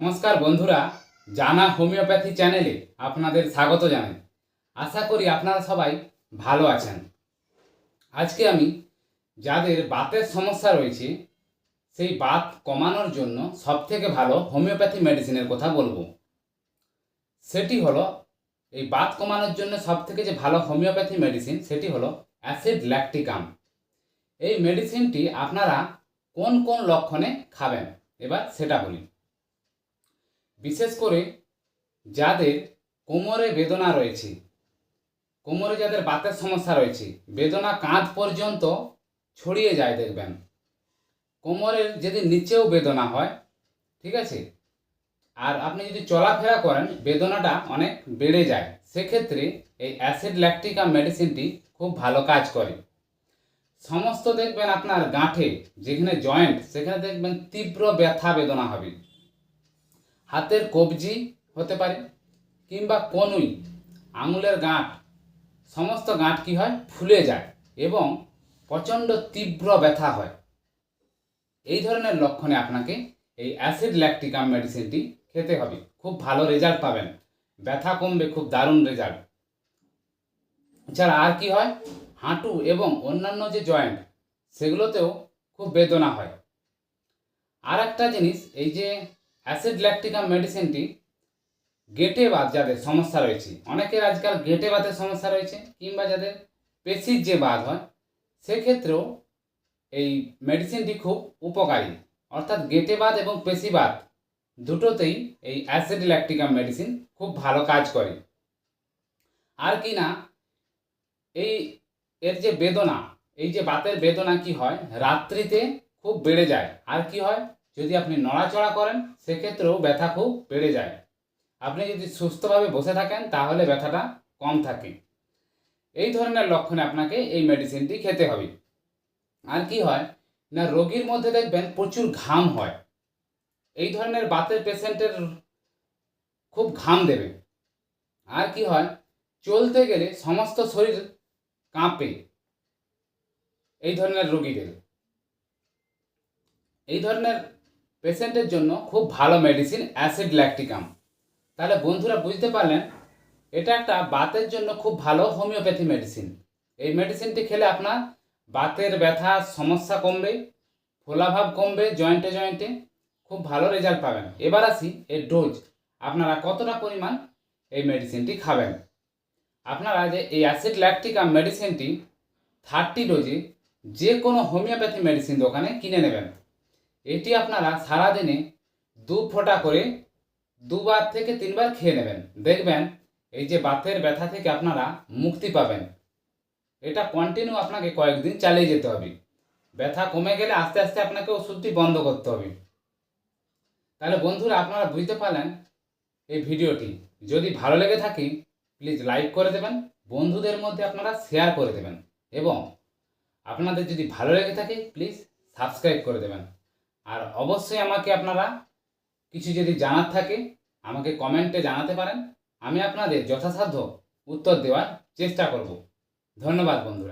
নমস্কার বন্ধুরা, জানা হোমিওপ্যাথি চ্যানেলে আপনাদের স্বাগত জানাই। আশা করি আপনারা সবাই ভালো আছেন। আজকে আমি যাদের বাতের সমস্যা রয়েছে, সেই বাত কমানোর জন্য সবথেকে ভালো হোমিওপ্যাথি মেডিসিনের কথা বলব। সেটি হলো, এই বাত কমানোর জন্য সবথেকে যে ভালো হোমিওপ্যাথি মেডিসিন, সেটি হলো অ্যাসিড ল্যাকটিকাম। এই মেডিসিনটি আপনারা কোন কোন লক্ষণে খাবেন? এবার সেটা বলি। বিশেষ করে যাদের কোমরে বেদনা রয়েছে। কোমরে যাদের বাতের সমস্যা রয়েছে, বেদনা কাঁধ পর্যন্ত ছড়িয়ে যায় দেখবেন। কোমরের যদি নিচেও বেদনা হয়, ঠিক আছে? আর আপনি যদি চলাফেরা করেন, বেদনাটা অনেক বেড়ে যায়। সেক্ষেত্রে এই অ্যাসিড ল্যাকটিকা মেডিসিনটি খুব ভালো কাজ করে। সমস্ত দেখবেন আপনার গাঁঠে যেখানে জয়েন্ট, সেখানে দেখবেন তীব্র ব্যথা বেদনা হবে। হাতের কবজি হতে পারে কিংবা কনুই, আঙুলের গাঁট, সমস্ত গাঁট কি হয়? ফুলে যায় এবং প্রচণ্ড তীব্র ব্যথা হয়। এই ধরনের লক্ষণে আপনাকে এই অ্যাসিড ল্যাকটিকাম মেডিসিনটি খেতে হবে। খুব ভালো রেজাল্ট পাবেন। ব্যথা কমবে, খুব দারুণ রেজাল্ট। এছাড়া আর কি হয়? হাঁটু এবং অন্যান্য যে জয়েন্ট, সেগুলোতেও খুব বেদনা হয়। আর একটা জিনিস, এই যে অ্যাসিড ল্যাকটিকাম মেডিসিনটি গেটে বাত যাদের সমস্যা রয়েছে, অনেকের আজকাল গেটে বাতের সমস্যা রয়েছে কিংবা যাদের পেশির যে বাত হয়, সেক্ষেত্রেও এই মেডিসিনটি খুব উপকারী। অর্থাৎ গেটে বাত এবং পেশিবাত দুটোতেই এই অ্যাসিড ল্যাকটিকাম মেডিসিন খুব ভালো কাজ করে। আর কি না, এই এর যে বেদনা, এই যে বাতের বেদনা কি হয়, রাত্রিতে খুব বেড়ে যায়। আর কি হয় যদি আপনি নড়াচড়া করেন, সেক্ষেত্রেও ব্যথা খুব বেড়ে যায়। আপনি যদি সুস্থভাবে বসে থাকেন, তাহলে ব্যথাটা কম থাকে। এই ধরনের লক্ষণে আপনাকে এই মেডিসিনটি খেতে হবে। আর কি হয়, না, রোগীর মধ্যে দেখবেন প্রচুর ঘাম হয়। এই ধরনের বাতের পেশেন্টের খুব ঘাম দেবে। আর কি হয়, চলতে গেলে সমস্ত শরীর কাঁপে এই ধরনের রোগীদের। এই ধরনের পেশেন্টের জন্য খুব ভালো মেডিসিন, অ্যাসিড ল্যাকটিকাম। তাহলে বন্ধুরা বুঝতে পারলেন, এটা একটা বাতের জন্য খুব ভালো হোমিওপ্যাথি মেডিসিন। এই মেডিসিনটি খেলে আপনার বাতের ব্যথা, সমস্যা কমবে, ফোলাভাব কমবে জয়েন্টে জয়েন্টে, খুব ভালো রেজাল্ট পাবেন। এবার আসি এর ডোজ। আপনারা কতটা পরিমাণ এই মেডিসিনটি খাবেন? আপনারা যে এই অ্যাসিড ল্যাকটিকাম মেডিসিনটি থার্টি ডোজে যে কোনো হোমিওপ্যাথি মেডিসিন দোকানে কিনে নেবেন। এটি আপনারা সারাদিনে দু ফোঁটা করে দুবার থেকে তিনবার খেয়ে নেবেন। দেখবেন এই যে বাতের ব্যথা থেকে আপনারা মুক্তি পাবেন। এটা কন্টিনিউ আপনাকে কয়েকদিন চালিয়ে যেতে হবে। ব্যথা কমে গেলে আস্তে আস্তে আপনাকে ওষুধটি বন্ধ করতে হবে। তাহলে বন্ধুরা, আপনারা বুঝতে পারলেন এই ভিডিওটি। যদি ভালো লেগে থাকে প্লিজ লাইক করে দেবেন, বন্ধুদের মধ্যে আপনারা শেয়ার করে দেবেন এবং আপনাদের যদি ভালো লেগে থাকে প্লিজ সাবস্ক্রাইব করে দেবেন। আর অবশ্যই আমাকে আপনারা কিছু যদি জানার থাকে, আমাকে কমেন্টে জানাতে পারেন। আমি আপনাদের যথাসাধ্য উত্তর দেওয়ার চেষ্টা করব। ধন্যবাদ বন্ধুরা।